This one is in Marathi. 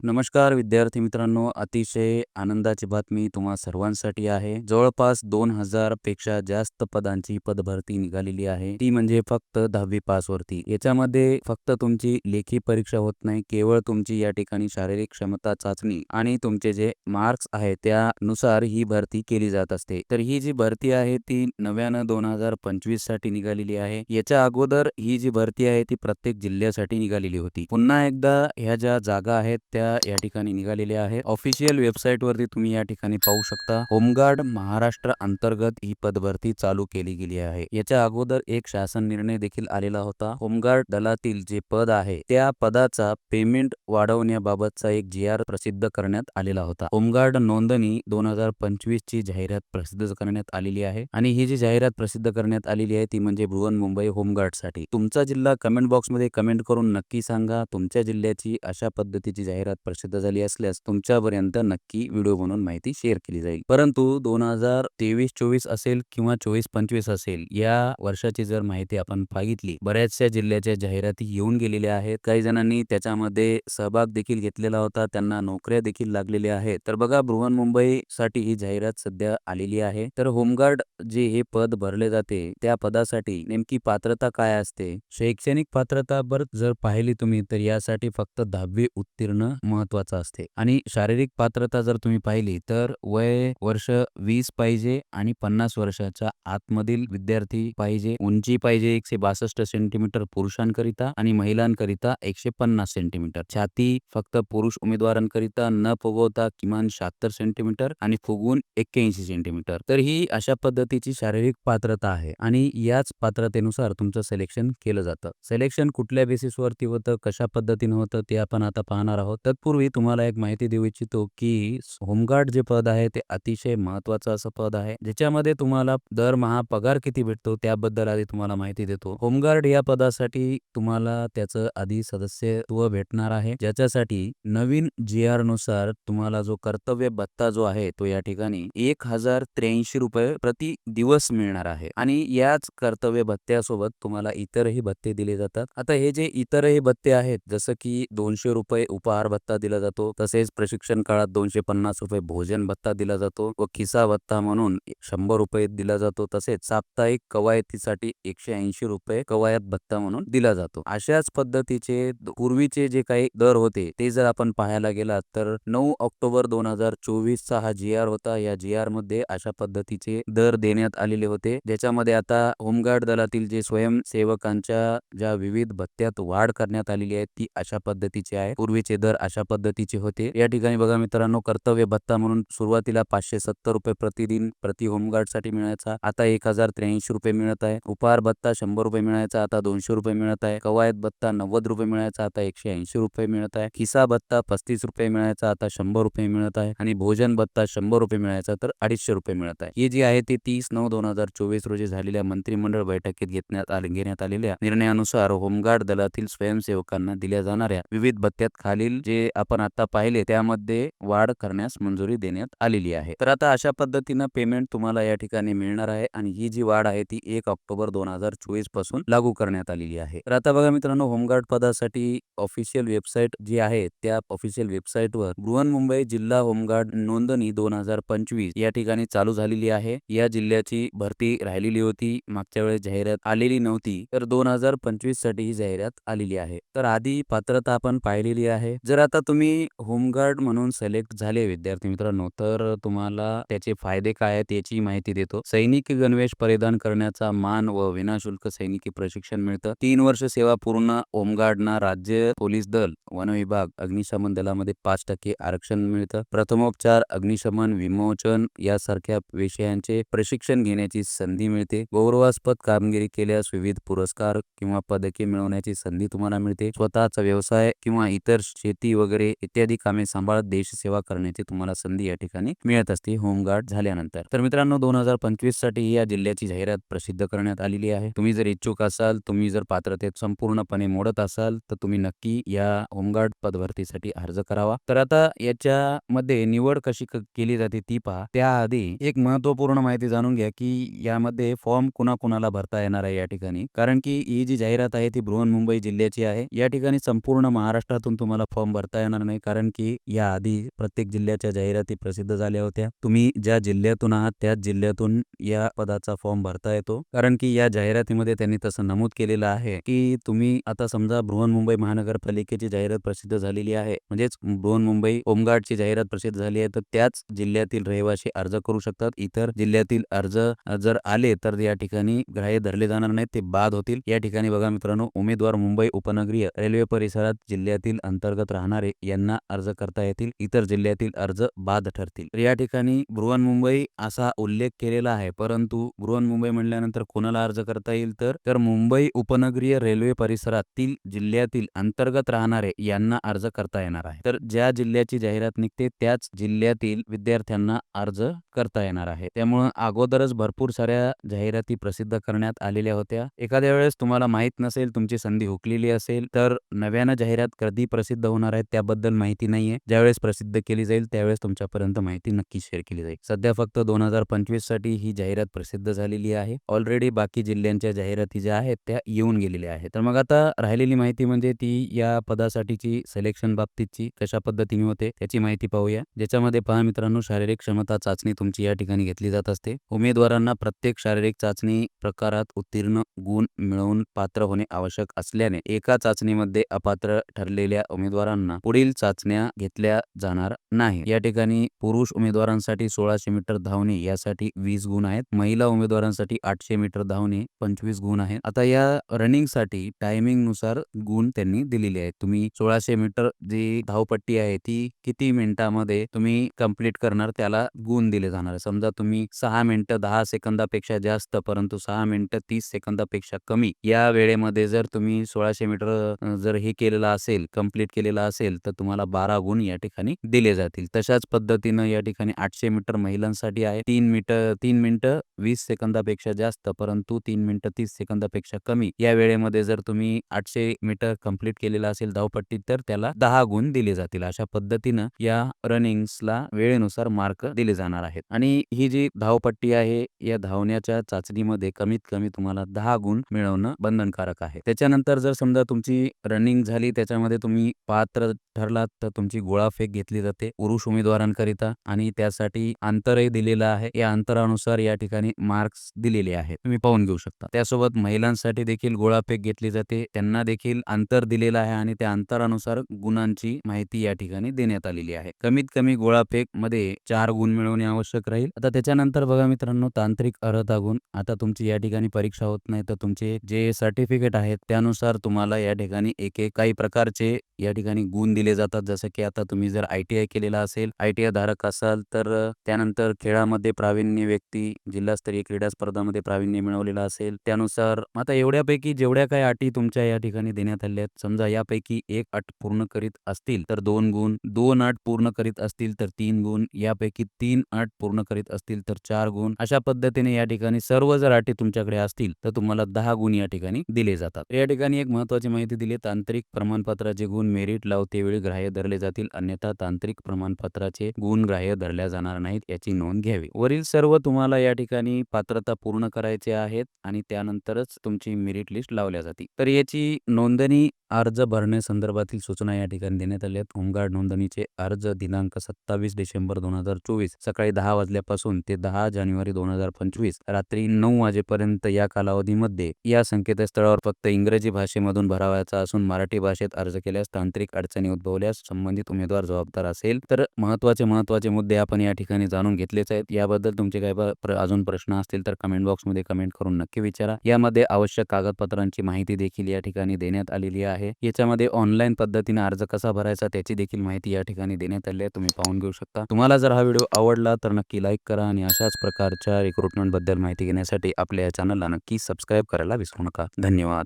नमस्कार विद्यार्थी मित्रांनो अतिशय आनंदाची बातमी तुम्हा सर्वांसाठी आहे. जवळपास दोन हजारपेक्षा जास्त पदांची पदभरती निघालेली आहे. ती म्हणजे फक्त दहावी पास वरती. याच्यामध्ये फक्त तुमची लेखी परीक्षा होत नाही केवळ तुमची या ठिकाणी शारीरिक क्षमता चाचणी आणि तुमचे जे मार्क्स आहे त्यानुसार ही भरती केली जात असते. तर ही जी भरती आहे ती नव्यानं दोन हजार पंचवीससाठी निघालेली आहे. याच्या अगोदर ही जी भरती आहे ती प्रत्येक जिल्ह्यासाठी निघालेली होती. पुन्हा एकदा ह्या ज्या जागा आहेत त्या या ठिकाणी निघालेले आहे. ऑफिशियल वेबसाईट वरती तुम्ही या ठिकाणी पाहू शकता. होमगार्ड महाराष्ट्र अंतर्गत ही पदभरती चालू केली गेली आहे. याच्या अगोदर एक शासन निर्णय देखील आलेला होता. होमगार्ड दलातील जे पद आहे त्या पदाचा पेमेंट वाढवण्याबाबतचा एक जी आर प्रसिद्ध करण्यात आलेला होता. होमगार्ड नोंदणी दोन हजार पंचवीस ची जाहिरात प्रसिद्ध करण्यात आलेली आहे. आणि ही जी जाहिरात प्रसिद्ध करण्यात आलेली आहे ती म्हणजे भुवन मुंबई होमगार्डसाठी तुमचा जिल्हा कमेंट बॉक्समध्ये कमेंट करून नक्की सांगा. तुमच्या जिल्ह्याची अशा पद्धतीची जाहिरात प्रसिद्ध झाली असल्यास तुमच्यापर्यंत नक्की व्हिडिओ बनवून माहिती शेअर केली जाईल. परंतु दोन हजार तेवीस चोवीस असेल किंवा चोवीस पंचवीस असेल या वर्षाची जर माहिती आपण बघितली बऱ्याचशा जिल्ह्याच्या जाहिराती येऊन गेलेल्या आहेत. काही जणांनी त्याच्यामध्ये सहभाग देखील घेतलेला होता त्यांना नोकऱ्या देखील लागलेल्या आहेत. तर बघा बृहन मुंबई साठी ही जाहिरात सध्या आलेली आहे. तर होमगार्ड जे हे पद भरले जाते त्या पदासाठी नेमकी पात्रता काय असते? शैक्षणिक पात्रता बर जर पाहिली तुम्ही तर यासाठी फक्त दहावी उत्तीर्ण महत्वाचं असते. आणि शारीरिक पात्रता जर तुम्ही पाहिली तर वय वर्ष वीस पाहिजे आणि पन्नास वर्षाच्या आतमधील विद्यार्थी पाहिजे. उंची पाहिजे एकशे बासष्ट सेंटीमीटर पुरुषांकरिता आणि महिलांकरिता एकशे पन्नास सेंटीमीटर. छाती फक्त पुरुष उमेदवारांकरिता न फुगवता किमान शहात्तर सेंटीमीटर आणि फुगवून एक्क्याऐंशी सेंटीमीटर. तर ही अशा पद्धतीची शारीरिक पात्रता आहे आणि याच पात्रतेनुसार तुमचं सिलेक्शन केलं जातं. सिलेक्शन कुठल्या बेसिसवरती होतं कशा पद्धतीनं होतं ते आपण आता पाहणार आहोत. तत्पूर्वी तुम्हाला एक माहिती देऊ इच्छितो की होमगार्ड जे पद आहे ते अतिशय महत्वाचं असं पद आहे ज्याच्यामध्ये तुम्हाला दरमहा पगार किती भेटतो त्याबद्दल आधी तुम्हाला माहिती देतो. होमगार्ड या पदासाठी तुम्हाला त्याचं आधी सदस्यत्व भेटणार आहे ज्याच्यासाठी नवीन जी आरनुसार तुम्हाला जो कर्तव्य भत्ता जो आहे तो या ठिकाणी एक हजार त्र्याऐंशी रुपये प्रति दिवस मिळणार आहे. आणि याच कर्तव्य भत्त्यासोबत तुम्हाला इतरही भत्ते दिले जातात. आता हे जे इतरही भत्ते आहेत जसं की दोनशे रुपये उपहार भत्ता भत्ता दिला जातो. तसेच प्रशिक्षण काळात दोनशे पन्नास रुपये भोजन भत्ता दिला जातो व खिसा भत्ता म्हणून शंभर रुपये दिला जातो. तसेच साप्ताहिक कवायतीसाठी एकशे ऐंशी रुपये कवायत भत्ता म्हणून दिला जातो. अशाच पद्धतीचे पूर्वीचे जे काही दर होते ते जर आपण पाहायला गेलात तर नऊ ऑक्टोबर दोन हजार चोवीसचा हा जी आर होता. या जी आरमध्ये अशा पद्धतीचे दर देण्यात आलेले होते. ज्याच्यामध्ये आता होमगार्ड दलातील जे स्वयंसेवकांच्या ज्या विविध भत्त्यात वाढ करण्यात आलेली आहे ती अशा पद्धतीची आहे. पूर्वीचे दर अशा अशा पद्धतीचे होते. या ठिकाणी बघा मित्रांनो कर्तव्य भत्ता म्हणून सुरुवातीला पाचशे सत्तर रुपये प्रतिदिन प्रति होमगार्डसाठी मिळायचा. आता एक हजार त्र्याऐंशी रुपये मिळत आहे. उपहार भत्ता शंभर रुपये मिळायचा. आता दोनशे रुपये मिळत आहे. कवायत भत्ता नव्वद रुपये मिळायचा. आता एकशे ऐंशी रुपये मिळत आहे. खिसा भत्ता पस्तीस रुपये मिळायचा. आता शंभर रुपये मिळत आहे. आणि भोजन भत्ता शंभर रुपये मिळायचा. तर अडीचशे रुपये मिळत आहे. ही जी आहे ती तीस नऊ दोन हजार चोवीस रोजी झालेल्या मंत्रिमंडळ बैठकीत घेतण्यात आले घेण्यात आलेल्या निर्णयानुसार होमगार्ड दलातील स्वयंसेवकांना दिल्या जाणाऱ्या विविध भत्त्यात खालील जे आपण आता पाहिले त्यामध्ये वाढ करण्यास मंजुरी देण्यात आलेली आहे. तर आता अशा पद्धतीनं पेमेंट तुम्हाला या ठिकाणी मिळणार आहे आणि ही जी वाढ आहे ती एक ऑक्टोबर दोन हजार चोवीसपासून लागू करण्यात आलेली आहे. तर आता बघा मित्रांनो होमगार्ड पदासाठी ऑफिशियल वेबसाईट जी आहे त्या ऑफिशियल वेबसाईटवर बृहन मुंबई जिल्हा होमगार्ड नोंदणी दोन हजार पंचवीस या ठिकाणी चालू झालेली आहे. या जिल्ह्याची भरती राहिलेली होती मागच्या वेळेस जाहिरात आलेली नव्हती तर दोन हजार पंचवीससाठी ही जाहिरात आलेली आहे. तर आधी पात्रता आपण पाहिलेली आहे. जर आता तुम्ही होमगार्ड म्हणून सिलेक्ट झाले विद्यार्थी मित्रांनो तर तुम्हाला त्याचे फायदे काय आहेत याची माहिती देतो. सैनिकी गणवेश परिधान करण्याचा मान व विनाशुल्क सैनिकी प्रशिक्षण मिळतं. तीन वर्ष सेवा पूर्ण होमगार्डना राज्य पोलीस दल वन विभाग अग्निशमन दलामध्ये पाच टक्के आरक्षण मिळतं. प्रथमोपचार अग्निशमन विमोचन यासारख्या विषयांचे प्रशिक्षण घेण्याची संधी मिळते. गौरवास्पद कामगिरी केल्यास विविध पुरस्कार किंवा पदके मिळवण्याची संधी तुम्हाला मिळते. स्वतःचा व्यवसाय किंवा इतर शेती वगैरे इत्यादी कामे सांभाळत देश सेवा करण्याची तुम्हाला संधी या ठिकाणी मिळत असते होमगार्ड झाल्यानंतर. तर मित्रांनो दोन हजार पंचवीससाठी या जिल्ह्याची जाहिरात प्रसिद्ध करण्यात आलेली आहे. तुम्ही जर इच्छुक असाल तुम्ही जर पात्रतेत संपूर्णपणे मोडत असाल तर तुम्ही नक्की या होमगार्ड पदभरतीसाठी अर्ज करावा. तर आता याच्यामध्ये निवड कशी केली जाते ती पहा. त्याआधी एक महत्त्वपूर्ण माहिती जाणून घ्या की यामध्ये फॉर्म कुणाकुणाला भरता येणार आहे या ठिकाणी. कारण की ही जी जाहिरात आहे ती बृहन मुंबई जिल्ह्याची आहे. या ठिकाणी संपूर्ण महाराष्ट्रातून तुम्हाला फॉर्म भरता करता येणार नाही. कारण की या आधी प्रत्येक जिल्ह्याच्या जाहिराती प्रसिद्ध झाल्या होत्या. तुम्ही ज्या जिल्ह्यातून आहात त्याच जिल्ह्यातून या पदाचा फॉर्म भरता येतो. कारण की या जाहिरातीमध्ये त्यांनी तसं नमूद केलेलं आहे की तुम्ही आता समजा बृहन्मुंबई महानगरपालिकेची जाहिरात प्रसिद्ध झालेली आहे. म्हणजेच बृहन्मुंबई होमगार्डची जाहिरात प्रसिद्ध झाली आहे तर त्याच जिल्ह्यातील रहिवासी अर्ज करू शकतात. इतर जिल्ह्यातील अर्ज जर आले तर या ठिकाणी ग्राह्य धरले जाणार नाहीत ते बाद होतील. या ठिकाणी बघा मित्रांनो उमेदवार मुंबई उपनगरीय रेल्वे परिसरात जिल्ह्यातील अंतर्गत राहणार यांना अर्ज करता येतील इतर जिल्ह्यातील अर्ज बाद ठरतील. तर या ठिकाणी बृहन्मुंबई असा उल्लेख केलेला आहे परंतु बृहन्मुंबई म्हणल्यानंतर कोणाला अर्ज करता येईल तर? तर मुंबई उपनगरीय रेल्वे परिसरातील जिल्ह्यातील अंतर्गत राहणारे यांना अर्ज करता येणार आहे. तर ज्या जिल्ह्याची जाहिरात निघते त्याच जिल्ह्यातील विद्यार्थ्यांना अर्ज करता येणार आहे. त्यामुळं अगोदरच भरपूर साऱ्या जाहिराती प्रसिद्ध करण्यात आलेल्या होत्या. एखाद्या वेळेस तुम्हाला माहीत नसेल तुमची संधी हुकलेली असेल तर नव्यानं जाहिरात कधी प्रसिद्ध होणार आहे त्याबद्दल माहिती नाहीये. ज्यावेळेस प्रसिद्ध केली जाईल त्यावेळेस तुमच्यापर्यंत माहिती नक्की शेअर केली जाईल. सध्या फक्त दोन हजार पंचवीससाठी ही जाहिरात प्रसिद्ध झालेली आहे. ऑलरेडी बाकी जिल्ह्यांच्या जाहिराती ज्या आहेत त्या येऊन गेलेल्या आहेत. तर मग आता राहिलेली माहिती म्हणजे ती या पदासाठीची सिलेक्शन बाबतीतची कशा पद्धतीने होते त्याची माहिती पाहूया. ज्याच्यामध्ये पहा मित्रांनो शारीरिक क्षमता चाचणी तुमची या ठिकाणी घेतली जात असते. उमेदवारांना प्रत्येक शारीरिक चाचणी प्रकारात उत्तीर्ण गुण मिळवून पात्र होणे आवश्यक असल्याने एका चाचणीमध्ये अपात्र ठरलेल्या उमेदवारांना पुढील चाचण्या घेतल्या जाणार नाही या ठिकाणी पुरुष उमेदवारांसाठी सोळाशे मीटर धावणे यासाठी वीस गुण आहेत. महिला उमेदवारांसाठी आठशे मीटर धावणे पंचवीस गुण आहेत. आता या रनिंगसाठी टायमिंगनुसार गुण त्यांनी दिलेले आहेत. तुम्ही सोळाशे मीटर जी धावपट्टी आहे ती किती मिनिटामध्ये तुम्ही कंप्लीट करणार त्याला गुण दिले जाणार समजा तुम्ही सहा मिनिटं दहा सेकंदापेक्षा जास्त परंतु सहा मिनिटं तीस सेकंदापेक्षा कमी या वेळेमध्ये जर तुम्ही सोळाशे मीटर जर हे केलेलं असेल कंप्लीट केलेलं असेल असेल तर तुम्हाला बारा गुण या ठिकाणी दिले जातील. तशाच पद्धतीनं या ठिकाणी आठशे मीटर महिलांसाठी आहे. तीन मीटर तीन मिनिटं वीस सेकंदापेक्षा जास्त परंतु तीन मिनिटं तीस सेकंदापेक्षा कमी. या वेळेमध्ये जर तुम्ही आठशे मीटर कंप्लीट केलेलं असेल धावपट्टीत तर त्याला दहा गुण दिले जातील. अशा पद्धतीनं या रनिंग्सला वेळेनुसार मार्क दिले जाणार आहेत. आणि ही जी धावपट्टी आहे या धावण्याच्या चाचणीमध्ये कमीत कमी तुम्हाला दहा गुण मिळवणं बंधनकारक आहे. त्याच्यानंतर जर समजा तुमची रनिंग झाली त्याच्यामध्ये तुम्ही पात्र ठरलात तर तुमची गोळाफेक घेतली जाते पुरुष उमेदवारांकरिता आणि त्यासाठी अंतरही दिलेलं आहे. या अंतरानुसार या ठिकाणी मार्क्स दिलेले आहेत. तुम्ही पाहून घेऊ शकता. त्यासोबत महिलांसाठी देखील गोळाफेक घेतली जाते. त्यांना देखील अंतर दिलेलं आहे आणि त्या अंतरानुसार गुणांची माहिती या ठिकाणी देण्यात आलेली आहे. कमीत कमी गोळाफेकमध्ये चार गुण मिळवणे आवश्यक राहील. आता त्याच्यानंतर बघा मित्रांनो तांत्रिक अर्हता गुण. आता तुमची या ठिकाणी परीक्षा होत नाही तर तुमचे जे सर्टिफिकेट आहेत त्यानुसार तुम्हाला या ठिकाणी एक एक काही प्रकारचे या ठिकाणी गुण दिले जातात. जसं की आता तुम्ही जर आय टी आय केलेला असेल आय टी आय धारक असाल तर त्यानंतर खेळामध्ये प्रावीण्य व्यक्ती जिल्हास्तरीय क्रीडा स्पर्धामध्ये प्रावीण्य मिळवलेला असेल. त्यानुसार आता एवढ्यापैकी जेवढ्या काही अटी तुमच्या या ठिकाणी देण्यात आल्या आहेत. समजा यापैकी एक अट पूर्ण करीत असतील तर दोन गुण दोन अट पूर्ण करीत असतील तर तीन गुण यापैकी तीन अट पूर्ण करीत असतील तर चार गुण. अशा पद्धतीने या ठिकाणी सर्व जर अटी तुमच्याकडे असतील तर तुम्हाला दहा गुण या ठिकाणी दिले जातात. या ठिकाणी एक महत्वाची माहिती दिली तांत्रिक प्रमाणपत्राचे गुण मेरिट लाव तेवेळी ग्राह्य धरले जातील अन्यथा तांत्रिक प्रमाणपत्राचे गुण ग्राह्य धरल्या जाणार नाहीत याची नोंद घ्यावी. वरील सर्व तुम्हाला या ठिकाणी पात्रता पूर्ण करायचे आहेत आणि त्यानंतरच तुमची मेरिट लिस्ट लावल्या जाते तर याची नोंदणी अर्ज भरण्यासंदर्भातील सूचना या ठिकाणी देण्यात आल्या आहेत. होमगार्ड नोंदणीचे अर्ज दिनांक सत्तावीस डिसेंबर दोन हजार चोवीस सकाळी दहा वाजल्यापासून ते दहा जानेवारी दोन हजार पंचवीस रात्री नऊ वाजेपर्यंत या कालावधीमध्ये या संकेतस्थळावर फक्त इंग्रजी भाषेमधून भरावायचा असून मराठी भाषेत अर्ज केल्यास तांत्रिक अडचण उद्भवल्यास संबंधित उमेदवार जबाबदार असेल तर महत्त्वाचे महत्त्वाचे मुद्दे आपण या ठिकाणी जाणून घेतलेच आहेत. याबद्दल तुमचे काही अजून प्रश्न असतील तर कमेंट बॉक्समध्ये कमेंट करून नक्की विचारा. यामध्ये आवश्यक कागदपत्रांची माहिती देखील या ठिकाणी देण्यात आलेली आहे. याच्यामध्ये ऑनलाईन पद्धतीने अर्ज कसा भरायचा त्याची देखील माहिती या ठिकाणी देण्यात आली आहे. तुम्ही पाहून घेऊ शकता. तुम्हाला जर हा व्हिडिओ आवडला तर नक्की लाईक करा आणि अशाच प्रकारच्या रिक्रुटमेंटबद्दल माहिती घेण्यासाठी आपल्या या चॅनलला नक्की सबस्क्राईब करायला विसरू नका. धन्यवाद.